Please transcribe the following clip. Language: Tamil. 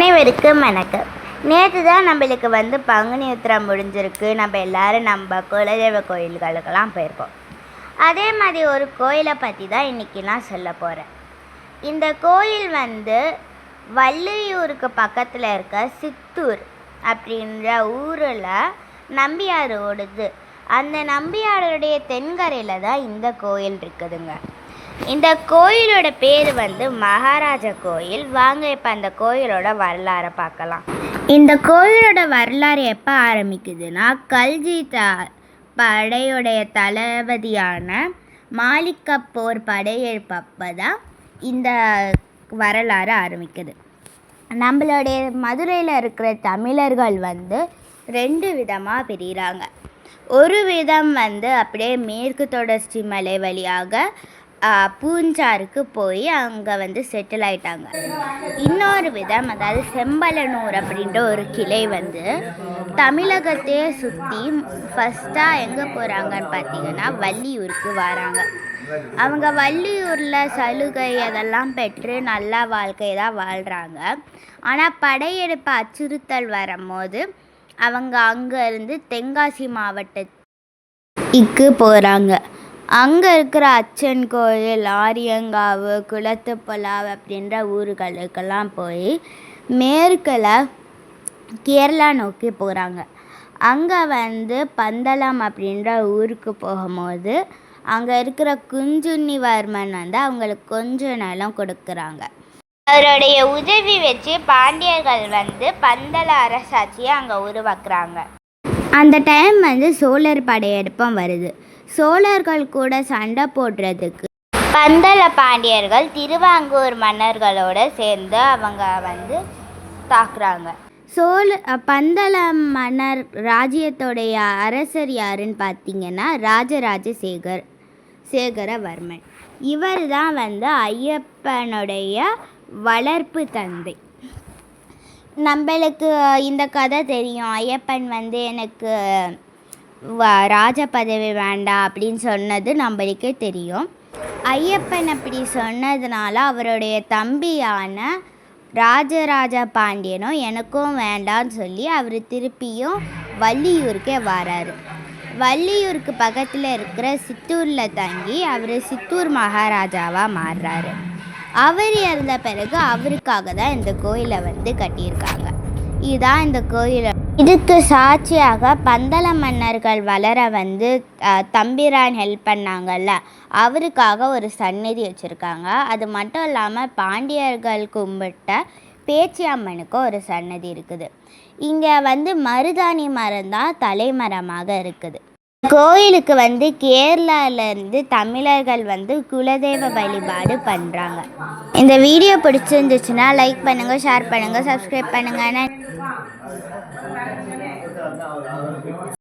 அனைவருக்கும் வணக்கம். நேற்று தான் நம்மளுக்கு வந்து பங்குனி உத்திரம் முடிஞ்சிருக்கு. நம்ம எல்லாரும் நம்ம குலதெய்வ கோயில்களுக்கெல்லாம் போயிருக்கோம். அதே மாதிரி ஒரு கோயிலை பற்றி தான் இன்றைக்கி நான் சொல்ல போகிறேன் இந்த கோயில் வந்து வள்ளியூருக்கு பக்கத்தில் இருக்க சித்தூர் அப்படின்ற ஊரில் நம்பியார் ஓடுது. அந்த நம்பியாருடைய தென்கரையில் தான் இந்த கோயில் இருக்குதுங்க. இந்த கோயிலோட பேர் வந்து மகாராஜா கோயில். வாங்க இப்போ அந்த கோயிலோட வரலாறை பார்க்கலாம். இந்த கோயிலோட வரலாறு எப்போ ஆரம்பிக்குதுன்னா கல்ஜி த படையுடைய தளபதியான மாலிக்கப்போர் படையெடுப்பப்போ தான் இந்த வரலாறு ஆரம்பிக்குது. நம்மளுடைய மதுரையில் இருக்கிற தமிழர்கள் வந்து ரெண்டு விதமாக பிரிகிறாங்க ஒரு விதம் வந்து அப்படியே மேற்கு தொடர்ச்சி மலை வழியாக பூஞ்சாருக்கு போய் அங்கே வந்து செட்டில் ஆயிட்டாங்க. இன்னொரு விதம் அதாவது செம்பலனூர் அப்படின்ற ஒரு கிளை வந்து தமிழகத்தையே சுற்றி ஃபஸ்ட்டாக எங்கே போகிறாங்கன்னு பார்த்தீங்கன்னா வள்ளியூருக்கு வராங்க. அவங்க வள்ளியூரில் சலுகை அதெல்லாம் பெற்று நல்லா வாழ்க்கை தான் வாழ்கிறாங்க ஆனால் படையெடுப்பு அச்சுறுத்தல் வரும்போது அவங்க அங்கேருந்து தென்காசி மாவட்டத்துக்கு போகிறாங்க அங்கே இருக்கிற அச்சன் கோயில் ஆரியங்காவு குளத்துப்புலாவ் அப்படின்ற ஊர்களுக்கெல்லாம் போய் மேற்கில் கேரளா நோக்கி போகிறாங்க அங்கே வந்து பந்தளம் அப்படின்ற ஊருக்கு போகும்போது அங்கே இருக்கிற குஞ்சுன்னிவர்மன் வந்து அவங்களுக்கு கொஞ்சம் நிலம் கொடுக்குறாங்க. அவருடைய உதவி வச்சு பாண்டியர்கள் வந்து பந்தள அரசாட்சியை அங்கே உருவாக்குறாங்க. அந்த டைம் வந்து சோழர் படையெடுப்பும் வருது. சோழர்கள் கூட சண்டை போடுறதுக்கு பந்தள பாண்டியர்கள் திருவாங்கூர் மன்னர்களோட சேர்ந்து அவங்க வந்து தாக்குறாங்க. சோழ பந்தள மன்னர் ராஜ்யத்தோடைய அரசர் யாருன்னு பார்த்தீங்கன்னா ராஜராஜ சேகர் சேகரவர்மன். இவர் தான் வந்து ஐயப்பனுடைய வளர்ப்பு தந்தை. நம்மளுக்கு இந்த கதை தெரியும். ஐயப்பன் வந்து எனக்கு வ- ராஜ பதவி வேண்டாம் அப்படின்னு சொன்னது நம்மளுக்கே தெரியும். ஐயப்பன் அப்படி சொன்னதுனால அவருடைய தம்பியான ராஜராஜ பாண்டியனும் எனக்கும் வேண்டான்னு சொல்லி அவர் திருப்பியும் வள்ளியூருக்கே வராரு. வள்ளியூருக்கு பக்கத்தில் இருக்கிற சித்தூரில் தங்கி அவர் சித்தூர் மகாராஜாவாக மாறுறாரு. அவர் இறந்த பிறகு அவருக்காக தான் இந்த கோயிலை வந்து கட்டியிருக்காங்க. இதுதான் இந்த கோயில். இதுக்கு சாட்சியாக பந்தள மன்னர்கள் வளர வந்து தம்பிரான் ஹெல்ப் பண்ணாங்கல்ல அவருக்காக ஒரு சந்நிதி வச்சுருக்காங்க. அது மட்டும் இல்லாமல் பாண்டியர்கள் கும்பிட்ட பேச்சியம்மனுக்கும் ஒரு சன்னதி இருக்குது. இங்கே வந்து மருதாணி மரம் தான் தலைமரமாக இருக்குது. கோயிலுக்கு வந்து கேரளாலேருந்து தமிழர்கள் வந்து குலதெய்வ வழிபாடு பண்ணுறாங்க இந்த வீடியோ பிடிச்சிருந்துச்சுன்னா லைக் பண்ணுங்கள் ஷேர் பண்ணுங்கள் சப்ஸ்கிரைப் பண்ணுங்கள்